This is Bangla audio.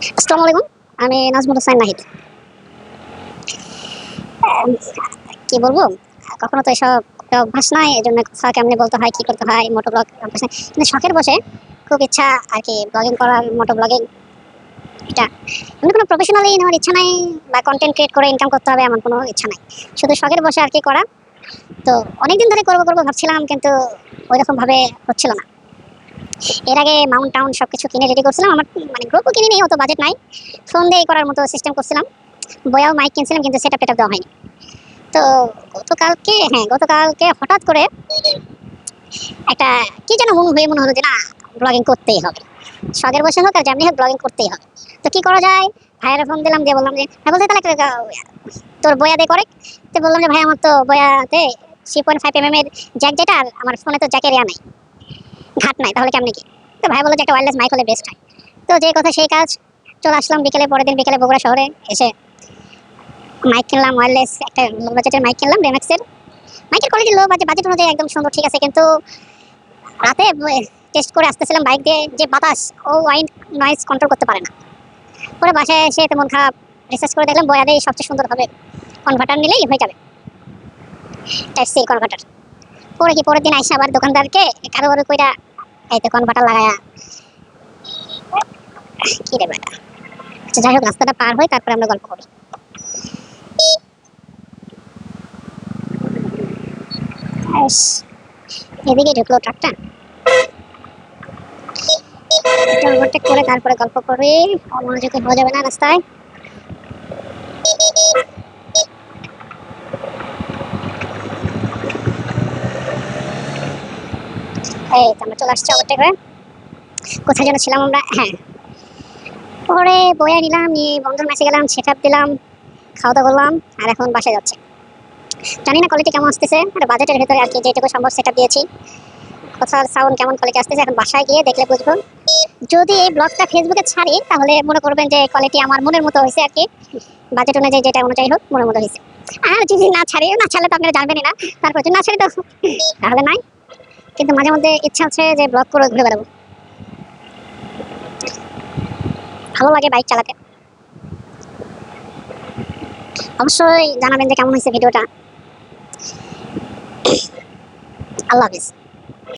আসসালামু আলাইকুম। আমি নাজমুল হোসেন নাহিদ। কি বলব? কখনো তো এসব অভ্যাস নাই এই জন্য কথা কেমনি বলতে হয়, কি করতে হয়, মোটো ব্লগ কিন্তু শখের বসে খুব ইচ্ছা আর কি ব্লগিং করার, মোটো ব্লগিং এটা এমনি কোনো প্রফেশনালি নেওয়ার ইচ্ছা নাই বা কন্টেন্ট ক্রিয়েট করে ইনকাম করতে হবে এমন কোনো ইচ্ছা নাই। শুধু শখের বসে আর কি করা। তো অনেকদিন ধরে করব করব ভাবছিলাম, কিন্তু ওইরকম ভাবে হচ্ছিল না। এর আগে মাউন্ট টাউন সব কিছু কিনে রেডি করছিলাম। আমার মানে গ্রুপও কিনে নেই অত বাজেট নাই। ফোন দিয়ে করার মতো সিস্টেম করছিলাম। বয়াও মাইক কিনছিলাম, কিন্তু সেটা পেটা দেওয়া হয়নি। তো গতকালকে হ্যাঁ গতকালকে হঠাৎ করে একটা কি যেন মন হয়ে মনে হলো যে না ব্লগিং করতেই হবে। শখের বসে হোক আর যেমনি হোক ব্লগিং করতেই হবে। তো কি করা যায়? ভাইয়ের ফোন দিলাম, দিয়ে বললাম যে হ্যাঁ বলতে তাহলে তোর বয়া দিয়ে করে তো বললাম যে, ভাই, আমার তো বয়াতে three point five M M এর জ্যাক যেটা, আর আমার ফোনে তো জ্যাকের ইয়া নাই। ঘাট নাই, তাহলে কেমনি কি? তো ভাই বলল যে একটা ওয়্যারলেস মাইক হলে বেস্ট হয়। তো যে কথা সেই কাজ, চলে আসলাম বিকেলে, পরের দিন বিকেলে বগুড়া শহরে এসে মাইক কিনলাম ওয়্যারলেস একটা লো বাজেটের মাইক কিনলাম রেমেক্সের মাইকের কোয়ালিটি লো বাজেট বাজেট অনুযায়ী একদম সুন্দর, ঠিক আছে, কিন্তু রাতে টেস্ট করে আসতেছিলাম বাইক দিয়ে, যে বাতাস, ও ওয়াইন নয়েজ কন্ট্রোল করতে পারে না। পরে বাসায় এসে তেমন খারাপ রিসার্চ করে দেখলাম বয়াদেই সবচেয়ে সুন্দর হবে কনভার্টার নিলেই হয়ে যাবে। টাইপ সি কনভার্টার পরে কি পরের দিন আইসা আবার দোকানদারকে? কারও কারও কইরা এই তো কনভার্টার লাগায়া। কি রে বেটা? আচ্ছা যাই হোক রাস্তাটা পার হই, তারপরে আমরা গল্প করি। এদিকে ঢুকলো ট্রাকটা। ওভারটেক করে তারপরে গল্প করি। অমনোযোগী হয়ে যাবে না রাস্তায়। এই তো আমরা চলে আসছি ওভারটেক হয়ে কোথায় যেন ছিলাম আমরা? হ্যাঁ। পরে বয়া নিলাম, নিয়ে বন্ধুর মেসে গেলাম সেট দিলাম খাওয়া দাওয়া করলাম, আর এখন বাসায় যাচ্ছে। জানি না কোয়ালিটি কেমন আসতেছে, আর বাজেটের ভেতরে আর কি যেটুকু সম্ভব সেট দিয়েছি। কথার সাউন্ড কেমন কোয়ালিটি আসতেছে, এখন বাসায় গিয়ে দেখলে বুঝব। যদি এই ব্লগটা ফেসবুকে ছাড়ি, তাহলে মনে করবেন যে কোয়ালিটি আমার মনের মতো হয়েছে আর কি। বাজেট অনুযায়ী যেটা অনুযায়ী হোক, মনের মতো হয়েছে। আর যদি না ছাড়ি, না ছাড়লে তো আপনারা জানবেনই না। তারপর যদি না ছাড়ি তো, তাহলে নাই। কিন্তু মাঝে মধ্যে ইচ্ছা আছে যে ব্লগ করে ঘুরে বেড়াবো। ভালো লাগে বাইক চালাতে। অবশ্যই জানাবেন যে কেমন হয়েছে ভিডিওটা আল্লাহ হাফিজ।